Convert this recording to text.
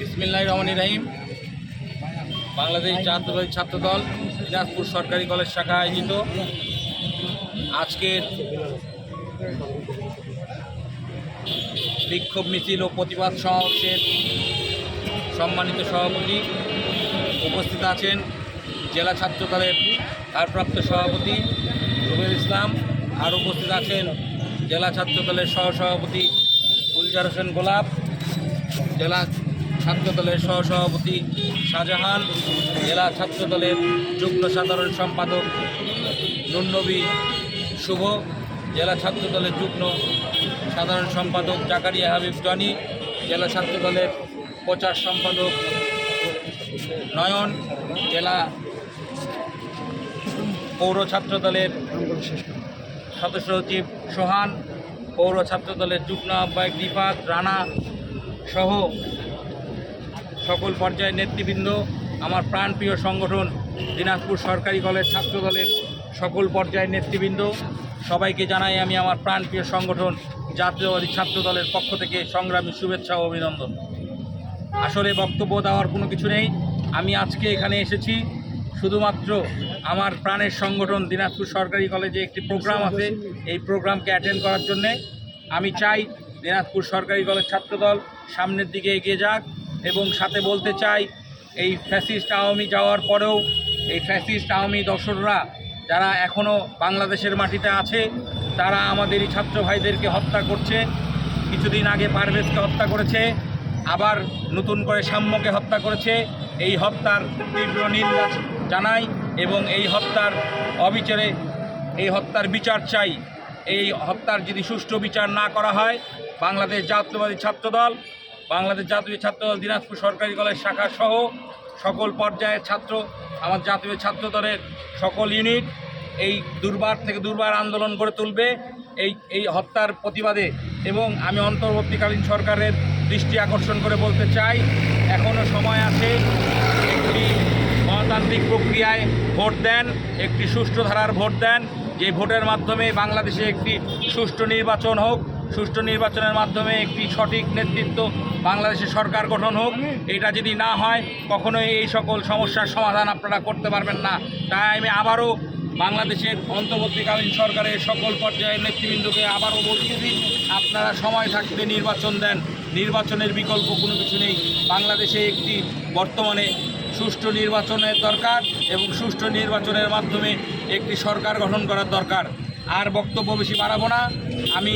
বিসমিল্লাহ রহমান রাহিম। বাংলাদেশ জাতীয়বাদী ছাত্র দল দিনাজপুর সরকারি কলেজ শাখা আয়োজিত। আজকের বিক্ষোভ মিছিল ও প্রতিবাদ সমাবেশের সম্মানিত সভাপতি উপস্থিত আছেন জেলা ছাত্র দলের ভারপ্রাপ্ত সভাপতি রুবেল ইসলাম। আর উপস্থিত আছেন জেলা ছাত্র দলের সহসভাপতি গুলজার হোসেন গোলাপ। জেলা ছাত্র দলের সহসভাপতি শাহজাহান, জেলা ছাত্র দলের যুগ্ম সাধারণ সম্পাদক নুন্নবী শুভ, জেলা ছাত্র দলের যুগ্ম সাধারণ সম্পাদক জাকারিয়া হাবিব জনি জেলা ছাত্র দলের প্রচার সম্পাদক নয়ন, জেলা পৌর ছাত্র দলের সদস্য সচিব সোহান, পৌর ছাত্র দলের যুগ্ম আহ্বায়ক রিফাত রানা সহ সকল পর্যায়ের নেতৃবৃন্দ, আমার প্রাণপ্রিয় সংগঠন, দিনাজপুর সরকারি কলেজ ছাত্র দলের সকল পর্যায়ের নেতৃবৃন্দ, সবাইকে জানাই আমি আমার প্রাণপ্রিয় সংগঠন, জাতীয়বাদী ছাত্র দলের পক্ষ থেকে সংগ্রামী শুভেচ্ছা ও অভিনন্দন। আসলে বক্তব্য দেওয়ার কোনো কিছু নেই। আমি আজকে এখানে এসেছি শুধুমাত্র আমার প্রাণের সংগঠন, দিনাজপুর সরকারি কলেজে একটি প্রোগ্রাম আছে। এই প্রোগ্রামকে অ্যাটেন্ড করার জন্যে আমি চাই দিনাজপুর সরকারি কলেজ ছাত্রদল সামনের দিকে এগিয়ে যাক। এবং সাথে বলতে চাই, এই ফ্যাসিস্ট আওয়ামী যাওয়ার পরেও এই ফ্যাসিস্ট আওয়ামী দর্শকরা যারা এখনও বাংলাদেশের মাটিতে আছে, তারা আমাদেরই ছাত্র ভাইদেরকে হত্যা করছে, কিছুদিন আগে পারভেজকে হত্যা করেছে, আবার নতুন করে সাম্যকে হত্যা করেছে। এই হত্যার তীব্র নিন্দা জানাই এবং এই হত্যার অবিচারে, এই হত্যার বিচার চাই। এই হত্যার যদি সুষ্ঠু বিচার না করা হয়, বাংলাদেশ জাতীয়বাদী ছাত্রদল বাংলাদেশ জাতীয় ছাত্রদল দিনাজপুর সরকারি কলেজ শাখা সহ সকল পর্যায়ের ছাত্র, আমার জাতীয় ছাত্র দলের সকল ইউনিট এই দুর্বার থেকে দুর্বার আন্দোলন গড়ে তুলবে। এই এই হত্যার প্রতিবাদে এবং আমি অন্তর্বর্তীকালীন সরকারের দৃষ্টি আকর্ষণ করে বলতে চাই এখনও সময় আছে একটি গণতান্ত্রিক প্রক্রিয়ায় ভোট দেন, একটি সুষ্ঠু ধারার ভোট দেন। যে ভোটের মাধ্যমে বাংলাদেশে একটি সুষ্ঠু নির্বাচন হোক সুষ্ঠু নির্বাচনের মাধ্যমে একটি সঠিক নেতৃত্ব বাংলাদেশের সরকার গঠন হোক, এটা যদি না হয়, কখনোই এই সকল সমস্যার সমাধান আপনারা করতে পারবেন না। তাই আমি আবারও বাংলাদেশের অন্তর্বর্তীকালীন সরকারের সকল পর্যায়ের নেতৃবৃন্দকে আবারও বলতেছি আপনারা সময় থাকতে নির্বাচন দেন। নির্বাচনের বিকল্প কোনো কিছু নেই। বাংলাদেশে একটি বর্তমানে সুষ্ঠু নির্বাচনের দরকার এবং সুষ্ঠু নির্বাচনের মাধ্যমে একটি সরকার গঠন করার দরকার। আর বক্তব্য বেশি বাড়াবো না। আমি